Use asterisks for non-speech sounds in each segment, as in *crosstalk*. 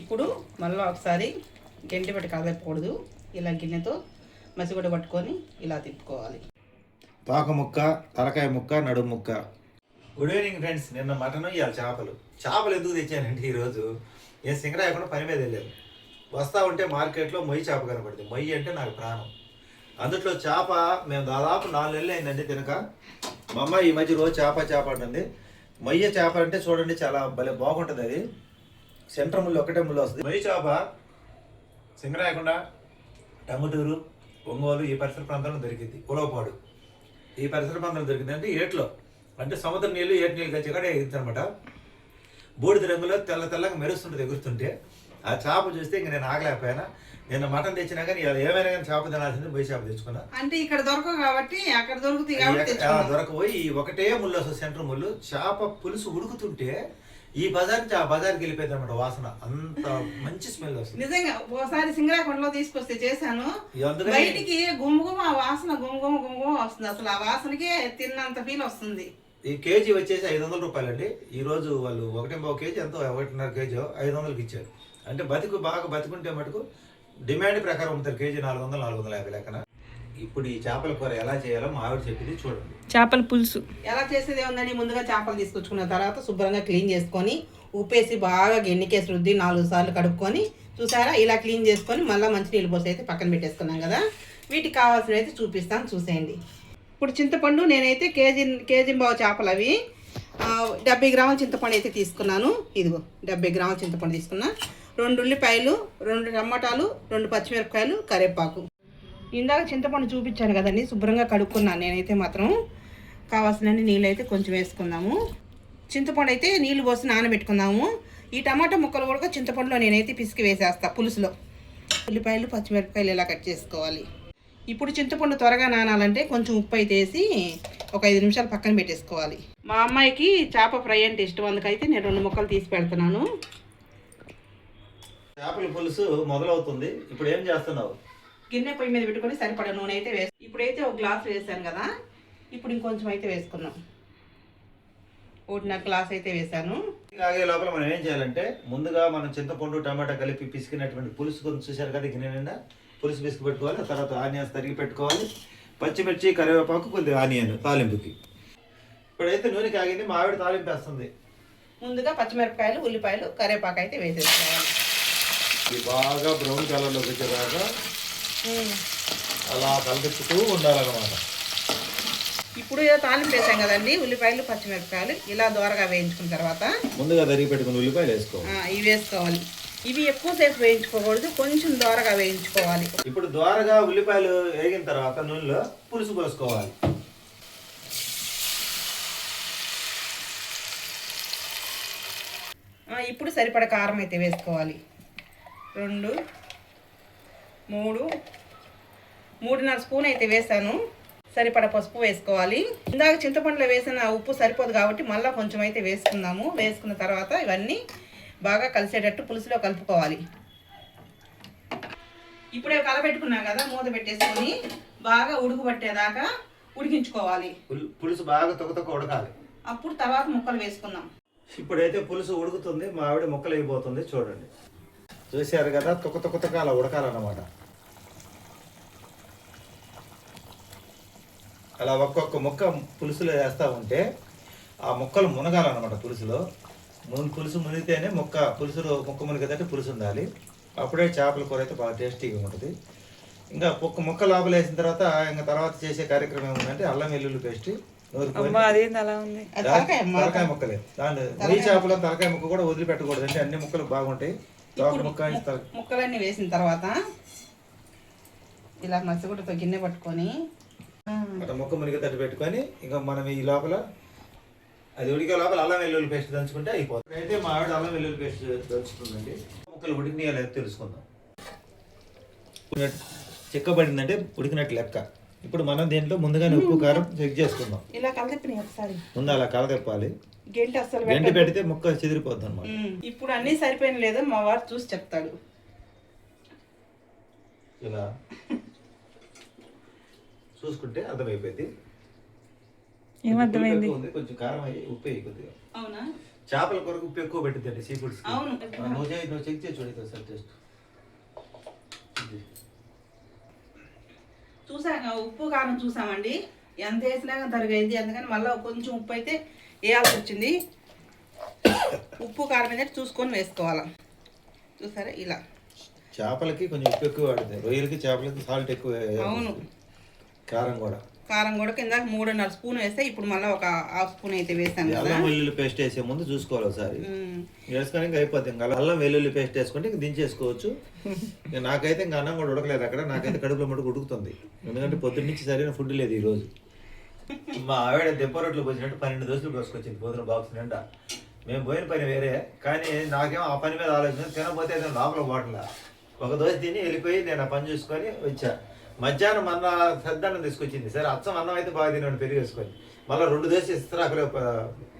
ఇప్పుడు మళ్ళీ ఒకసారి గంటి పెట్టి కలపకూడదు ఇలా గిన్నెతో మసిగుడ్డ పట్టుకొని ఇలా తిప్పుకోవాలి. తోక ముక్క తలకాయ ముక్క నడుము ముక్క. గుడ్ ఈవినింగ్ ఫ్రెండ్స్ నిన్న మటన్ ఇవాళ చేపలు. చేపలు ఎందుకు తెచ్చానంటే ఈరోజు? ఏ సింగరాయకుండా పని మీద వెళ్ళాను. వస్తా ఉంటే మార్కెట్లో మొయ్యి చేప కనపడింది మొయ్యి అంటే నాకు ప్రాణం. అందుట్లో చేప మేము దాదాపు నాలుగు నెలలు అయిందండి తినక. మా అమ్మ ఈ మధ్య రోజు చేప చేప అంటుంది. మొయ్య చేప అంటే చూడండి చాలా భలే బాగుంటుంది అది. సెంటర్ ముళ్ళు ఒకటే ముళ్ళు వస్తుంది. మొయ్యి చేప సింగరాయకుండా టంగుటూరు ఒంగోలు ఈ పరిసర ప్రాంతాల్లో దొరికింది. ఉలవపాడు. ఈ పరిసర ప్రాంతాల్లో దొరికింది అంటే ఏట్లో. అంటే సముద్ర నీళ్ళు ఏటి నీళ్ళు కలిసి కూడా ఎగురుతుంది అనమాట బూడిద రంగులో తెల్ల తెల్లగా మెరుస్తుంటుంది ఎగురుతుంటే. ఆ చేప చూస్తే ఇంక నేను ఆగలేకపోయాను? నిన్న మటన్ తెచ్చినా కానీ ఇవాళ ఏమైనా కానీ చేప తినాల్సింది పోయి చేప తెచ్చుకున్నా. అంటే ఇక్కడ దొరకవు కాబట్టి అక్కడ దొరుకుతాయి. దొరకపోయి ఒకటే ముళ్ళు వస్తుంది సెంటర్ ముళ్ళు. చేప పులుసు ఉడుకుతుంటే ఈ బజార్ నుంచి ఆ బజార్కి వెళ్ళిపోయింది అనమాట వాసన. అంత మంచి స్మెల్ వస్తుంది. నిజంగా ఓసారి సింగరాకొండలో తీసుకొస్తే చేశాను. బయటికి గుమ్గుమ ఆ వాసన గుమ్గుమ గుమ్గుమ వస్తుంది. అసలు ఆ వాసనకే తిన్నంత ఫీల్ వస్తుంది. ఈ కేజీ వచ్చేసి ఐదు వందల రూపాయలండి. ఈ రోజు వాళ్ళు ఒకటి బావు కేజీ ఎంతో ఒకటిన్నర కేజీ ఐదు వందలకి ఇచ్చారు. అంటే బతుకు బాగా బతుకుంటే మటుకు డిమాండ్ ప్రకారం అమ్ముతారు. కేజీ నాలుగు వందలు నాలుగు వందల యాభై లెక్కన. ఇప్పుడు ఈ చేపల కూర ఎలా చేయాలో మా ఆవిడ చెప్పింది చూడండి. చేపల పులుసు. ఎలా చేసేది ఏముందని ముందుగా చేపలు తీసుకొచ్చుకున్న తర్వాత శుభ్రంగా క్లీన్ చేసుకొని ఉప్పేసి బాగా గిన్నెకేసి రుద్ది నాలుగు సార్లు కడుక్కొని చూసారా? ఇలా క్లీన్ చేసుకొని మళ్ళీ మంచినీళ్ళు పోసి అయితే పక్కన పెట్టేసుకున్నాం కదా. వీటికి కావాల్సినవి అయితే చూపిస్తాను చూసేయండి. ఇప్పుడు చింతపండు నేనైతే కేజీ కేజీ బావు చేపలు అవి. డెబ్బై గ్రాముల చింతపండు అయితే తీసుకున్నాను. ఇదిగో డెబ్బై గ్రాముల చింతపండు తీసుకున్నా. రెండు ఉల్లిపాయలు రెండు టమాటాలు రెండు పచ్చిమిరపకాయలు కరివేపాకు. ఇందాక చింతపండు చూపించాను కదండి శుభ్రంగా కడుక్కున్నాను నేనైతే మాత్రం. కావాల్సిన నీళ్ళు అయితే కొంచెం వేసుకుందాము. చింతపండు అయితే నీళ్ళు పోసి నానబెట్టుకుందాము. ఈ టమాటా ముక్కలు కూడా చింతపండులో నేనైతే పిసికి వేసేస్తా పులుసులో. ఉల్లిపాయలు పచ్చిమిరపకాయలు ఇలా కట్ చేసుకోవాలి? ఇప్పుడు చింతపండు త్వరగా నానాలంటే కొంచెం ఉప్పు అయితే వేసి ఒక ఐదు నిమిషాలు పక్కన పెట్టేసుకోవాలి. మా అమ్మాయికి చేప ఫ్రై అంటే ఇష్టం అందుకైతే నేను రెండు ముక్కలు తీసి పెడుతున్నాను. చేపల పులుసు మొదలవుతుంది. ఇప్పుడు ఏం చేస్తున్నావు? గిన్నె పొయ్యి మీద పెట్టుకొని సరిపడా నూనె అయితే వేసి ఇప్పుడైతే ఒక గ్లాస్ వేసాను కదా ఇప్పుడు ఇంకొంచెం అయితే వేసుకుందాం. ఒకటిన్నర గ్లాస్ అయితే వేసాను. ఆగే లోపల మనం ఏం చేయాలంటే ముందుగా మనం చింతపండు టమాటా కలిపి పిసికినటువంటి పులుసు కొంచెం చూశారు కదా గిన్నె నిండా? పులుసు పిసికి పెట్టుకోవాలి తర్వాత ఆనియన్స్ తరిగి పెట్టుకోవాలి. పచ్చిమిర్చి కరివేపాకు కొద్దిగా ఆనియన్ తాలింపుకి. ఇప్పుడైతే నూనె కాగింది మా ఆవిడ తాలింపు వేస్తుంది. ముందుగా పచ్చిమిరపకాయలు ఉల్లిపాయలు కరివేపాకు అయితే వేసేసుకోవాలి. ఇది బాగా బ్రౌన్ కలర్లోకి వచ్చేదాకా అలా కలిపిస్తూ ఉండాలన్నమాట. ఇప్పుడు తాలింపు వేసాం కదండి ఉల్లిపాయలు పచ్చిమిరపకాయలు ఇలా దోరగా వేయించుకున్న తర్వాత ముందుగా తరిగి పెట్టుకుని ఉల్లిపాయలు వేసుకోవాలి. ఇవి వేసుకోవాలి. ఇవి ఎక్కువసేపు వేయించుకోకూడదు కొంచెం దోరగా వేయించుకోవాలి. ఇప్పుడు ద్వారగా ఉల్లిపాయలు వేగిన తర్వాత నూనెలో పులుసు పోసుకోవాలి. ఇప్పుడు సరిపడ కారం అయితే వేసుకోవాలి. రెండు మూడు. మూడున్నర స్పూన్ అయితే వేసాను. సరిపడ పసుపు వేసుకోవాలి. ఇందాక చింతపండులో వేసిన ఉప్పు సరిపోదు కాబట్టి మళ్ళీ కొంచెం అయితే వేసుకుందాము. వేసుకున్న తర్వాత ఇవన్నీ బాగా కలిసేటట్టు పులుసులో కలుపుకోవాలి. ఇప్పుడే కలపెట్టుకున్నాం కదా మూత పెట్టేసుకొని బాగా ఉడుకు పట్టేదాకా ఉడికించుకోవాలి. పుల్- పులుసు బాగా తొక్క తొక్క ఉడకాలి. అప్పుడు తర్వాత ముక్కలు వేసుకుందాం. ఇప్పుడైతే పులుసు ఉడుకుతుంది మా ఆవిడ ముక్కలు అయిపోతుంది చూడండి. చూశారు కదా తొక్క తొక్క తొక్క అలా ఉడకాలన్నమాట. అలా ఒక్కొక్క ముక్క పులుసులో వేస్తూ ఉంటే ఆ ముక్కలు మునగాలన్నమాట పులుసులో. మున్ పులుసు మునిగితేనే ముక్క పులుసులో ముక్క మునిగేదంటే పులుసు ఉండాలి. అప్పుడే చేపల కూర అయితే బాగా టేస్టీగా ఉంటుంది. ఇంకా ఒక్క ముక్క లోపల వేసిన తర్వాత ఇంకా తర్వాత చేసే కార్యక్రమం ఏముందంటే అల్లం వెల్లుల్లి పేస్ట్ తలకాయ ముక్కలే. దాని నెయ్యి చేపలో తలకాయ ముక్క కూడా వదిలిపెట్టకూడదు. అంటే అన్ని ముక్కలు బాగుంటాయి. తోక ఇప్పుడు ముక్కలన్నీ వేసిన తర్వాత ఇలా మసిగుడ్డతో గిన్నె పట్టుకొని ముక్క మునిగి తట్టు పెట్టుకొని ఇంకా మనం ఈ లోపల అది ఉడికే లోపల అల్లం వెల్లుల్లి పేస్ట్ దంచుకుంటే అయిపోతుంది. అయితే మా ఆవిడ అల్లం వెల్లుల్లి పేస్ట్ దంచుతుందండి. ముక్కలు ఉడికినాయో లేదో తెలుసుకుందాం. చిక్కబడిందంటే ఉడికినట్టు లెక్క. ఇప్పుడు మనం దీంట్లో ముందుగానే ఉప్పు కారం చెక్ చేసుకుందాం. ఇలా కలదిప్పినాయి ఒకసారి. ముందు అలా కలదెప్పాలి. గెంటి అస్సలు గంటి. పెడితే ముక్క చెదిరిపోద్ది అనమాట ఇప్పుడు అన్నీ సరిపోయిన లేదో మా వారు చూసి చెప్తాడు. ఇలా చూసుకుంటే అర్థమైపోయింది. ఏమర్థమైంది కొంచెం కారం అయ్యి ఉప్పు వేయి కొద్దిగా. అవునా? చేపల కొరకు ఉప్పు ఎక్కువ పెట్టిద్దండి సీ ఫుడ్స్ అవును. నువ్వు చెక్ చేసి చూడదు సార్ టేస్ట్. చూసాక ఉప్పు కారం చూసామండి. ఎంత వేసినా కానీ తరుగైంది. అందుకని మళ్ళీ కొంచెం ఉప్పు అయితే వేయాల్సి వచ్చింది. ఉప్పు కారం అనేది చూసుకొని వేసుకోవాలి. చూసారా? ఇలా. చేపలకి కొంచెం ఉప్పు ఎక్కువ వాడుతుంది రొయ్యలకి చేపలకి సాల్ట్ ఎక్కువ. అవును. కారం కూడా. కారం కూడా కింద మూడున్నర స్పూన్ వేస్తే ఇప్పుడు మళ్ళీ ఒక హాఫ్ స్పూన్ అయితే వేసాను కదా. అల్లం వెల్లుల్లి పేస్ట్ వేసే ముందు చూసుకోవాలి ఒకసారి. వేసుకొని ఇంకా అయిపోతుంది ఇంకా అల్లం వెల్లుల్లి పేస్ట్ వేసుకుంటే ఇంక దించేసుకోవచ్చు. నాకైతే ఇంకా అన్నం కూడా ఉడకలేదు అక్కడ. నాకైతే కడుపులో మటుకు ఉడుకుతుంది. ఎందుకంటే పొద్దున్న నుంచి సరైన ఫుడ్ లేదు ఈ రోజు. మా ఆవిడ దెబ్బ రొట్లు పోసినట్టు పన్నెండు దోశలు పోసుకొచ్చింది పొద్దున బాక్స్ నిండా. మేము పోయిన పని వేరే. కానీ నాకేమో ఆ పని మీద ఆలోచన తినకపోతే ఏదో లోపల బాటల ఒక దోశ తిని వెళ్ళిపోయి నేను ఆ పని చూసుకొని వచ్చా. మధ్యాహ్నం అన్న సద్దన్నం తీసుకొచ్చింది. సరే అచ్చం అన్నం అయితే బాగా తినండి పెరిగి వేసుకొని మళ్ళీ రెండు దోశ ఇస్తరాకులో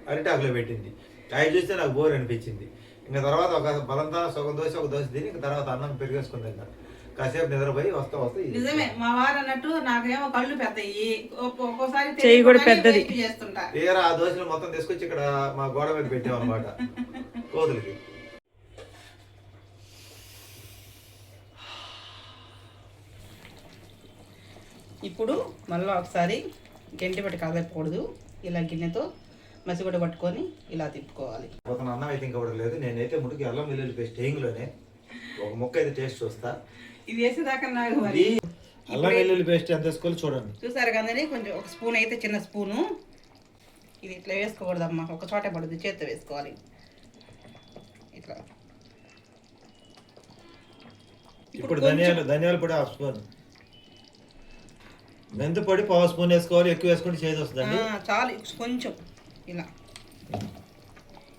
అరిటాకులో పెట్టింది. అవి చూస్తే నాకు బోర్ అనిపించింది. ఇంకా తర్వాత ఒక బలంతా సగం దోశ ఒక దోశ తిని ఇంకా తర్వాత అన్నం పెరిగేసుకుని తిన్నా కాసేపు నిద్రపోయి వస్తా వస్తా ఇది. నిజమే మా వారు అన్నట్టు నాకేమో కళ్ళు పెద్దయి. ఒక్కొ- ఒక్కోసారి చెయ్యి కూడా పెద్దది. తీరా ఆ దోశలు మొత్తం తీసుకొచ్చి ఇక్కడ మా గోడ మీద పెట్టాం అనమాట కోతులకి. ఇప్పుడు మళ్ళీ ఒకసారి గంటి పెట్టి కలపకూడదు ఇలా గిన్నెతో మసిగుడ పట్టుకొని ఇలా తిప్పుకోవాలి. అతను అన్నం అయితే ఇంకా ఉడకలేదు నేనైతే ముడికి అల్లం వెల్లుల్లి పేస్ట్లోనే ఒక ముక్క అయితే టేస్ట్ చూస్తా. ఇది వేసేదాకా నాకు మరి. అల్లం వెల్లుల్లి పేస్ట్ ఎంత వేసుకోవాలి చూడండి. చూసారు కదండి కొంచెం ఒక స్పూన్ అయితే చిన్న స్పూను. ఇది ఇట్లా వేసుకోకూడదమ్మా. ఒక చోట పడుతుంది చేత్తో వేసుకోవాలి. ఇట్లా. ఇప్పుడు ధనియాలు ధనియాల పొడి హాఫ్ స్పూన్. మెంతి పొడి పావు స్పూన్ వేసుకోవాలి ఎక్కువ వేసుకుంటే చేదు వస్తుందండి. ఆ, చాలు కొంచెం ఇలా.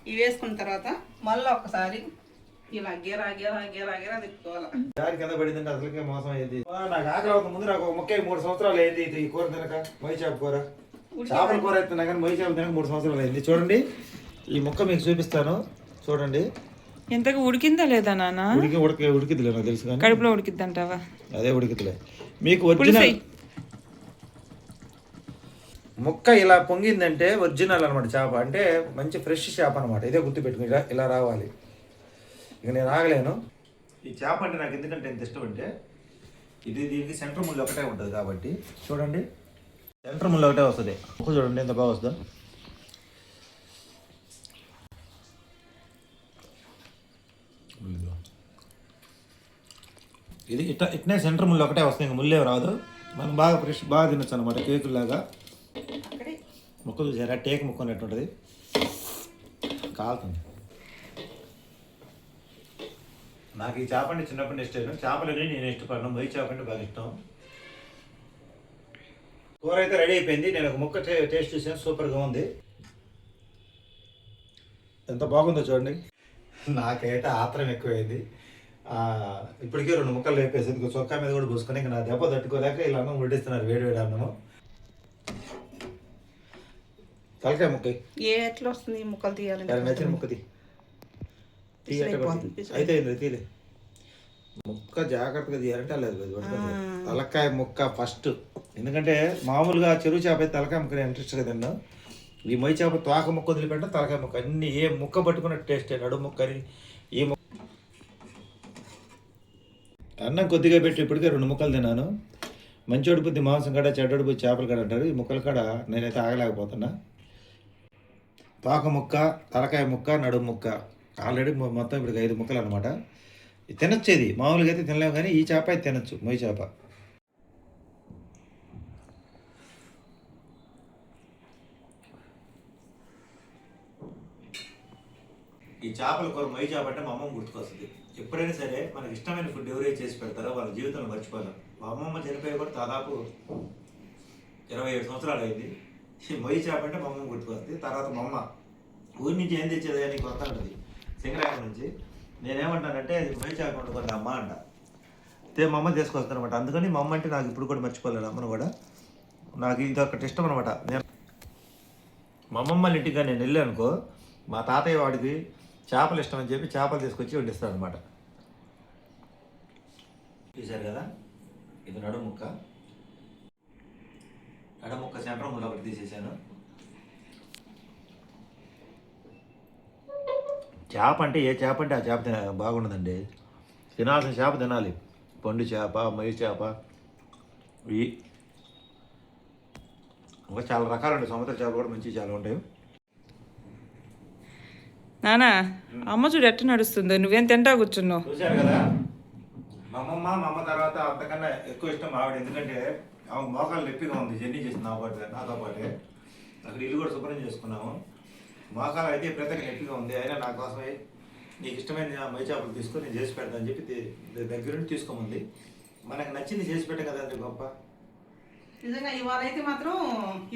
ఇవి వేసుకున్న తర్వాత మళ్ళీ ఒకసారి ఇలా గీరా గీరా గీరా గీరా తిప్పుకోవాలి. దారి కింద పడిందంటే అసలుకే మోసం అయ్యేది. నాకు ఆకలి అవుతుంది. ముందు నాకు ఒక ముక్క మూడు సంవత్సరాలు అయింది ఇది కూర తినక. మొయ్యి చేప కూర. చేపల కూర అయితే కానీ మొయ్యి చేప తినక మూడు సంవత్సరాలు అయింది. చూడండి ఈ ముక్క మీకు చూపిస్తాను. చూడండి. ఇంతకు ఉడికిందా లేదా నాన్న? ఉడికి ఉడికి ఉడికిద్దిలే నాకు తెలుసు కానీ. కడుపులో ఉడికిద్దంటావా? అదే ఉడికిద్దిలే. మీకు ఒరిజినల్ ముక్క ఇలా పొంగిందంటే ఒరిజినల్ అనమాట చేప. అంటే మంచి ఫ్రెష్ చేప అనమాట ఇదే గుర్తు పెట్టుకుని ఇలా ఇలా రావాలి. ఇక నేను ఆగలేను. ఈ చేప అంటే నాకు ఎందుకంటే ఎంత ఇష్టం అంటే ఇది దీనికి సెంటర్ ముళ్ళు ఒకటే ఉంటుంది కాబట్టి. చూడండి. సెంటర్ ముళ్ళు ఒకటే వస్తుంది. ముక్క చూడండి ఎంత బాగా వస్తుందో. ఇది ఇట్లా ఇట్నే సెంటర్ ముళ్ళు ఒకటే వస్తాయి. ఇంకా ముళ్ళే రాదు. మనం బాగా ఫ్రెష్ బాగా తినొచ్చు అనమాట కేకులాగా ముక్క చూసారా టేక్ ముక్క ఉన్నట్టు ఉంటుంది కాలుతుంది. నాకు ఈ చేప అంటే చిన్నప్పటి ఇష్టం. చేపలని నేను ఇష్టపడను. మొయ్యి చేప అంటే బాగా ఇష్టం. కూర అయితే రెడీ అయిపోయింది. నేను ఒక ముక్క టేస్ట్ చూసాను సూపర్గా ఉంది. ఎంత బాగుందో చూడండి. నాకైతే ఆత్రం ఎక్కువైంది. ఇప్పటికే రెండు ముక్కలు లేపేసి ఇంకో చొక్కా మీద కూడా పూసుకొని ఇంకా నా దెబ్బ తట్టుకోలేక ఇలా అన్నం వడ్డిస్తున్నారు వేడి వేడి అన్నము. తలకాయ ముక్క. ఏ ఎట్లా వస్తుంది ముక్కలు తీయాలంటే దాని నచ్చిన ముక్క తీ. అయితే తీలే. ముక్క జాగ్రత్తగా తీయాలంటే లేదు తలకాయ ముక్క ఫస్ట్. ఎందుకంటే మామూలుగా చెరువు చేప అయితే తలకాయ ముక్క ఇంట్రెస్ట్గా తిన్నాను ఈ మొయ్యి చేప తోక ముక్క వదిలిపెట్ట తలకాయ ముక్క. అన్ని ఏ ముక్క పట్టుకున్న టేస్ట్ నడు ముక్కని ఈ ముక్క. అన్నం కొద్దిగా పెట్టి ఇప్పటికే రెండు ముక్కలు తిన్నాను. మంచోడి బుద్ధి మాంసం కాడ చెడ్డోడి బుద్ధి చేపల కాడ అంటారు. ఈ ముక్కల కాడ నేనైతే ఆగలేకపోతున్నా. పాక ముక్క తలకాయ ముక్క నడుము ముక్క. ఆల్రెడీ మొత్తం ఇప్పుడు ఐదు ముక్కలు అనమాట తినొచ్చు ఇది మామూలుగా అయితే తినలేము కానీ ఈ చేప అయితే తినొచ్చు. మొయ్యి చేప. ఈ చేపల కూర మొయ్యి చేప అంటే మా అమ్మమ్మ గుర్తుకొస్తుంది. ఎప్పుడైనా సరే మనకి ఇష్టమైన ఫుడ్ ఎవరైతే చేసి పెడతారో వాళ్ళ జీవితంలో మర్చిపోలేం. మా అమ్మమ్మ చనిపోయి కూడా దాదాపు ఇరవై ఏడు సంవత్సరాలు అయింది. మొయ్యి చేప అంటే మా అమ్మ గుర్తుకొస్తుంది. తర్వాత మా అమ్మ ఊరి నుంచి ఏం తెచ్చేది నీకు కొత్త ఉంటుంది. నుంచి. నేనేమంటానంటే అది మొయ్యి చేప వండుకుంది అమ్మ అంట. అయితే మా అమ్మ తీసుకొస్తాను అనమాట అందుకని మా అమ్మ అంటే నాకు ఇప్పుడు కూడా మర్చిపోలేను అమ్మను కూడా. నాకు ఇది ఒకటి ఇష్టం అనమాట నేను మా అమ్మమ్మ వాళ్ళ ఇంటికి నేను వెళ్ళాను అనుకో మా తాతయ్య వాడికి చేపలు ఇష్టం అని చెప్పి చేపలు తీసుకొచ్చి వండిస్తాను అనమాట చూశారు కదా? ఇది నడు నడు ముక్క సెంటర్ ముళ్ళు ఒకటి తీసేసాను. చేప అంటే ఏ చేప అంటే ఆ చేప తిన బాగుండదండి. తినాల్సిన చేప తినాలి. పండు చేప మై చేప ఇవి ఇంకా చాలా రకాలు ఉంటాయి సముద్ర చేపలు కూడా మంచి చాలా ఉంటాయి. నానా అమ్మ చూడు ఎట్ట నడుస్తుందో. నువ్వేం తింటా కూర్చున్నావు? చూశారు కదా? మా అమ్మమ్మ మా అమ్మ తర్వాత అంతకన్నా ఎక్కువ ఇష్టం ఆవిడ. ఎందుకంటే ఆమె మోకాలు నొప్పిగా ఉంది జర్నీ చేసింది నా పాటు నాతో పాటే. అక్కడ ఇల్లు కూడా శుభ్రం చేసుకున్నాము. మోకాలు అయితే ప్రత్యేక నొప్పిగా ఉంది అయినా నా కోసమే నీకు ఇష్టమైన మై చేపలు తీసుకొని నేను చేసి పెడతాను చెప్పి దగ్గరుండి దగ్గర నుండి తీసుకోమంది. మనకు నచ్చింది చేసి పెట్టే కదండి గొప్ప. నిజంగా ఇవాళ అయితే మాత్రం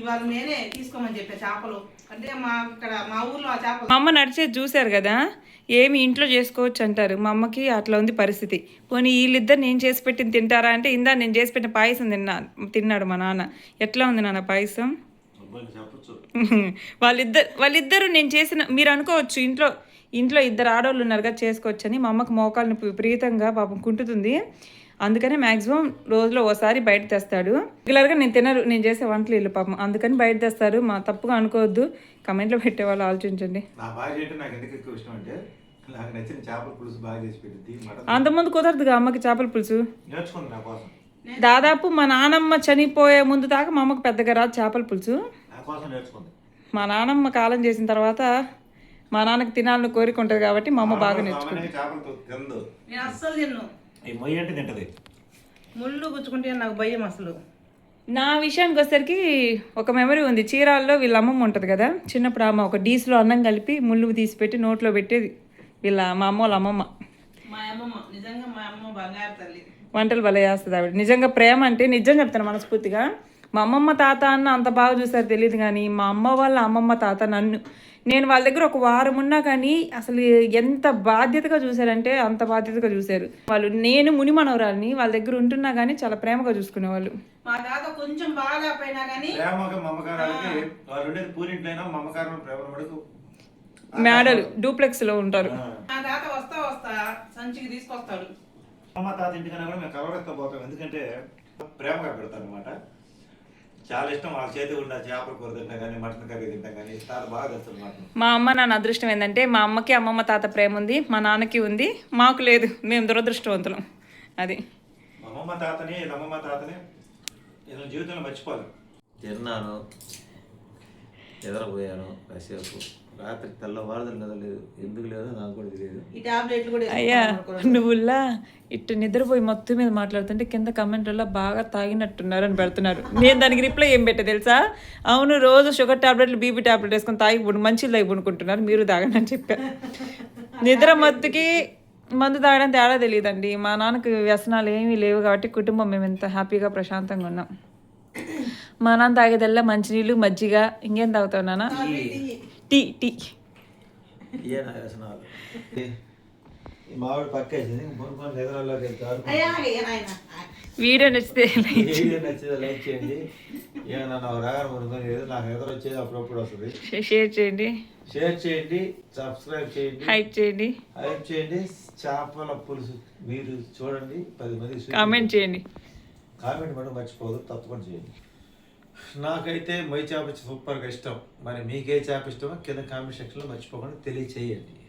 ఇవాళ నేనే తీసుకోమని చెప్పా చేపలు. అంటే మా ఇక్కడ మా ఊర్లో ఆ చేపలు మా అమ్మ నడిచేది చూశారు కదా? ఏమి ఇంట్లో చేసుకోవచ్చు అంటారు. మా అమ్మకి అట్లా ఉంది పరిస్థితి. పోనీ వీళ్ళిద్దరు నేను చేసి పెట్టింది తింటారా అంటే ఇందా నేను చేసి పెట్టిన పాయసం తిన్నా తిన్నాడు మా నాన్న. ఎట్లా ఉంది నాన్న పాయసం? *laughs* వాళ్ళిద్దరు వాళ్ళిద్దరు నేను చేసిన మీరు అనుకోవచ్చు ఇంట్లో ఇంట్లో ఇద్దరు ఆడవాళ్ళు ఉన్నారు కదా చేసుకోవచ్చు అని మా అమ్మకి మోకాలను విపరీతంగా పాపం కుంటుతుంది. అందుకనే మ్యాక్సిమం రోజులో ఓసారి బయట తెస్తాడు. రెగ్యులర్గా నేను తినరు నేను చేసే వంటలు ఇల్లు పాపం. అందుకని బయట తెస్తారు. మా తప్పుగా అనుకోవద్దు. కమెంట్లో పెట్టే వాళ్ళు ఆలోచించండి. నా భార్య అంటే నాకు ఎందుకు ఎక్కువ ఇష్టం అంటే నాకు నచ్చిన చేపల పులుసు బాగా చేసి పెట్టింది మటన్ అంతకుముందు కుదరదుగా అమ్మకి చేపల పులుసు? నేర్చుకుంది నా కోసం. దాదాపు మా నానమ్మ చనిపోయే ముందు దాకా మా అమ్మకి పెద్దగా రాదు చేపల పులుసు. నా కోసం నేర్చుకుంది మా నానమ్మ కాలం చేసిన తర్వాత మా నాన్నకి తినాలని కోరిక ఉంటుంది కాబట్టి మా అమ్మ బాగా నేర్చుకుంది. ఈ మొయ్యి అంటే తింటది. ముళ్ళు గుచ్చుకుంటే నాకు భయం అసలు. నా విషయానికి వచ్చేసరికి ఒక మెమరీ ఉంది. చీరాల్లో వీళ్ళ అమ్మమ్మ ఉంటుంది కదా? చిన్నప్పుడు అమ్మ ఒక డీస్లో అన్నం కలిపి ముళ్ళు తీసి పెట్టి నోట్లో పెట్టేది. వీళ్ళ మా అమ్మ వాళ్ళ అమ్మమ్మ. మా అమ్మమ్మ నిజంగా మా అమ్మ బంగారు తల్లి. వంటలు భలే చేస్తుంది ఆవిడ. నిజంగా ప్రేమ అంటే నిజం చెప్తాను మనస్ఫూర్తిగా. మా అమ్మమ్మ తాత అన్న అంత బాగా చూసారు తెలియదు కానీ మా అమ్మ వాళ్ళ అమ్మమ్మ తాత నన్ను. నేను వాళ్ళ దగ్గర ఒక వారం ఉన్నా కానీ అసలు ఎంత బాధ్యతగా చూశారంటే అంత బాధ్యతగా చూశారు. వాళ్ళు నేను ముని మనవరాల్ని వాళ్ళ దగ్గర ఉంటున్నా కానీ చాలా ప్రేమగా చూసుకునేవాళ్ళు. మా తాత కొంచెం బాగా పోయినా కానీ ప్రేమగా మమకారానికి వాళ్ళు ఉండేది పూరింట్లైనా మమకారం ప్రేమ మడుకు మేడలు డూప్లెక్స్లో ఉంటారు. మా తాత వస్తా వస్తా సంచికి తీసుకొస్తాడు. అమ్మ తాత ఇంటికన్నా కూడా మేము కలవరేస్తా పోతాం. ఎందుకంటే ప్రేమగా పెడతారు అనమాట చాలా ఇష్టం. వాళ్ళ చేతి ఉన్న చేపల కూర తింటాం కానీ మటన్ కర్రీ తింటాం కానీ చాలా బాగా మటన్ మా అమ్మ నాన్న అదృష్టం ఏంటంటే మా అమ్మకి అమ్మమ్మ తాత ప్రేమ ఉంది మా నాన్నకి ఉంది మాకు లేదు మేము దురదృష్టవంతులం. అది. మా అమ్మమ్మ తాతని అమ్మమ్మ తాతని. నేను జీవితంలో మర్చిపోను తిన్నాను నిద్రపోయాను కాసేపు. రాత్రి తెల్లవారుదలు నిద్రలేదు. ఎందుకు లేదో నాకు కూడా తెలియదు. ఈ టాబ్లెట్లు కూడా అయ్యా నువ్వులా ఇట్టు నిద్రపోయి మొత్తం మీద మాట్లాడుతుంటే కింద కమెంట్లలో బాగా తాగినట్టున్నారు అని పెడుతున్నారు. నేను దానికి రిప్లై ఏం పెట్టా తెలుసా? అవును రోజు షుగర్ టాబ్లెట్లు బీపీ టాబ్లెట్ వేసుకొని తాగి పుడు మంచి తాగి పుడుకుంటున్నారు మీరు తాగండి అని చెప్పా. *laughs* నిద్ర మత్తుకి మందు తాగడం తేడా తెలియదండి. మా నాన్నకి వ్యసనాలు ఏమీ లేవు కాబట్టి కుటుంబం మేము ఎంత హ్యాపీగా ప్రశాంతంగా ఉన్నాం. మా నాన్న తాగేదల్లా మంచినీళ్ళు మజ్జిగ ఇంకేం తాగుతావు నాన్న? Tea tea. ఏ నా వ్యసనాలు ఈ మామిడి పక్కేసింది నిద్రలోకి వెళ్తారు వీడియో నచ్చితే వీడియో నచ్చితే లైక్ చేయండి. ఏమన్నా నాకు రాగానే కొనుక్కొని ఏదో నాకు నిద్ర వచ్చేది అప్పుడప్పుడు వస్తుంది. షేర్ చేయండి. షేర్ చేయండి. సబ్స్క్రైబ్ చేయండి. హైప్ చేయండి. హైప్ చేయండి. చేపల పులుసు మీరు చూడండి. పది మంది కామెంట్ చేయండి. కామెంట్ మనం మర్చిపోదు తప్పకుండా చేయండి. నాకైతే మై చేప సూపర్గా ఇష్టం. మరి మీకే చేప ఇష్టమో? కింద కామెంట్ సెక్షన్లో మర్చిపోకుండా తెలియచేయండి.